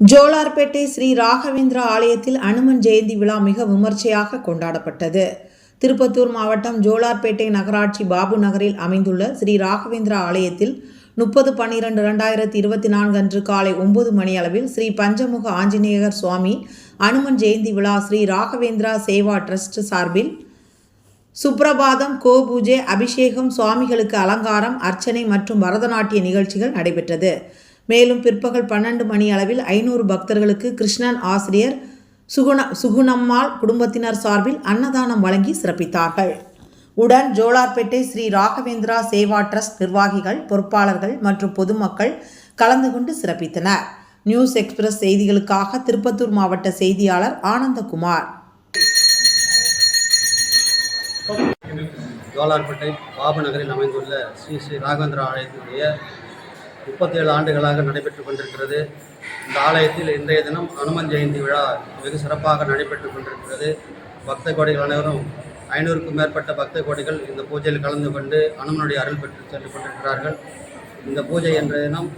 ஜோலார்பேட்டை ஸ்ரீ ராகவேந்திரா ஆலயத்தில் அனுமன் ஜெயந்தி விழா மிக விமர்சையாக கொண்டாடப்பட்டது. திருப்பத்தூர் மாவட்டம் ஜோலார்பேட்டை நகராட்சி பாபு நகரில் அமைந்துள்ள ஸ்ரீ ராகவேந்திரா ஆலயத்தில் முப்பது பன்னிரண்டு ரெண்டாயிரத்தி இருபத்தி நான்கு அன்று காலை ஒன்பது மணி அளவில் ஸ்ரீ பஞ்சமுக ஆஞ்சநேயர் சுவாமி அனுமன் ஜெயந்தி விழா ஸ்ரீ ராகவேந்திரா சேவா ட்ரஸ்ட் சார்பில் சுப்ரபாதம் கோபூஜை அபிஷேகம் சுவாமிகளுக்கு அலங்காரம் அர்ச்சனை மற்றும் பரதநாட்டிய நிகழ்ச்சிகள் நடைபெற்றது. மேலும் பிற்பகல் பன்னெண்டு மணி அளவில் ஐநூறு பக்தர்களுக்கு கிருஷ்ணன் ஆசிரியர் சுகுண சுகுணம்மாள் குடும்பத்தினர் சார்பில் அன்னதானம் வழங்கி சிறப்பித்தார்கள். உடன் ஜோலார்பேட்டை ஸ்ரீ ராகவேந்திரா சேவா ட்ரஸ்ட் நிர்வாகிகள் பொறுப்பாளர்கள் மற்றும் பொதுமக்கள் கலந்து கொண்டு சிறப்பித்தனர். நியூஸ் எக்ஸ்பிரஸ் செய்திகளுக்காக திருப்பத்தூர் மாவட்ட செய்தியாளர் ஆனந்தகுமார். ஜோலார்பேட்டை பாபு நகரில் அமைந்துள்ள ஸ்ரீ ஸ்ரீ ராகவேந்திரா ஆலயத்தினுடைய முப்பத்தேழு ஆண்டுகளாக நடைபெற்று கொண்டிருக்கிறது. இந்த ஆலயத்தில் இன்றைய தினம் அனுமன் ஜெயந்தி விழா வெகு சிறப்பாக நடைபெற்று கொண்டிருக்கிறது. பக்த கோடிகள் அனைவரும் ஐநூறுக்கும் மேற்பட்ட பக்த கோடிகள் இந்த பூஜையில் கலந்து கொண்டு அனுமனுடைய அருள் பெற்று சென்று கொண்டிருக்கிறார்கள். இந்த பூஜை என்ற தினம்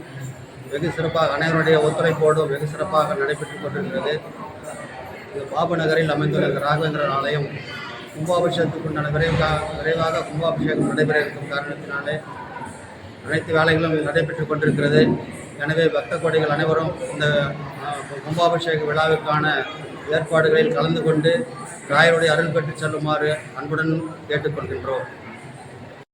வெகு சிறப்பாக அனைவருடைய ஒத்துழைப்போடு வெகு சிறப்பாக நடைபெற்று கொண்டிருக்கிறது. இது பாபு நகரில் அமைந்துள்ள ராகவேந்திரன் ஆலயம் கும்பாபிஷேகத்துக்கு உண்டான விரைவாக விரைவாக கும்பாபிஷேகம் நடைபெற இருக்கும் காரணத்தினாலே அனைத்து வேலைகளும் நடைபெற்று கொண்டிருக்கிறது. எனவே பக்த கோடைகள் அனைவரும் இந்த கும்பாபிஷேக விழாவிற்கான ஏற்பாடுகளில் கலந்து கொண்டு ராயருடைய அருள் பெற்று செல்லுமாறு அன்புடன் கேட்டுக்கொள்கின்றோம்.